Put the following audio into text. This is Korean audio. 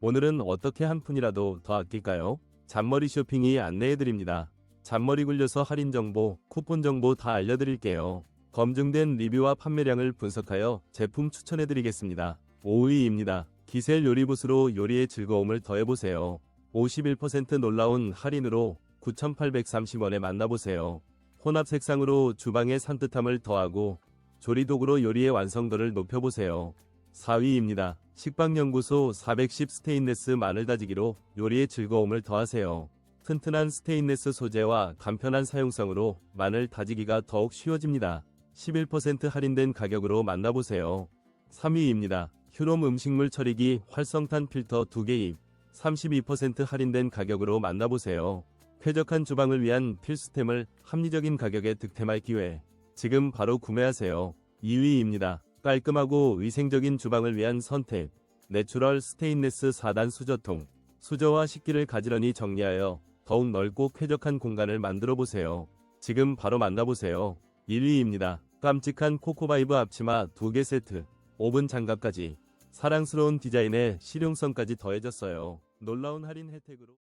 오늘은 어떻게 한 푼이라도 더 아낄까요? 잔머리 쇼핑이 안내해드립니다. 잔머리 굴려서 할인 정보, 쿠폰 정보 다 알려드릴게요. 검증된 리뷰와 판매량을 분석하여 제품 추천해드리겠습니다. 5위입니다. 기셀 요리붓으로 요리의 즐거움을 더해보세요. 51% 놀라운 할인으로 9,830원에 만나보세요. 혼합 색상으로 주방의 산뜻함을 더하고 조리도구로 요리의 완성도를 높여보세요. 4위입니다. 식빵연구소 410 스테인레스 마늘 다지기로 요리의 즐거움을 더하세요. 튼튼한 스테인레스 소재와 간편한 사용성으로 마늘 다지기가 더욱 쉬워집니다. 11% 할인된 가격으로 만나보세요. 3위입니다. 휴롬 음식물 처리기 활성탄 필터 2개입 32% 할인된 가격으로 만나보세요. 쾌적한 주방을 위한 필수템을 합리적인 가격에 득템할 기회. 지금 바로 구매하세요. 2위입니다. 깔끔하고 위생적인 주방을 위한 선택. 내추럴 스테인레스 4단 수저통. 수저와 식기를 가지런히 정리하여 더욱 넓고 쾌적한 공간을 만들어 보세요. 지금 바로 만나보세요. 1위입니다. 깜찍한 코코바이브 앞치마 2개 세트. 오븐 장갑까지. 사랑스러운 디자인에 실용성까지 더해졌어요. 놀라운 할인 혜택으로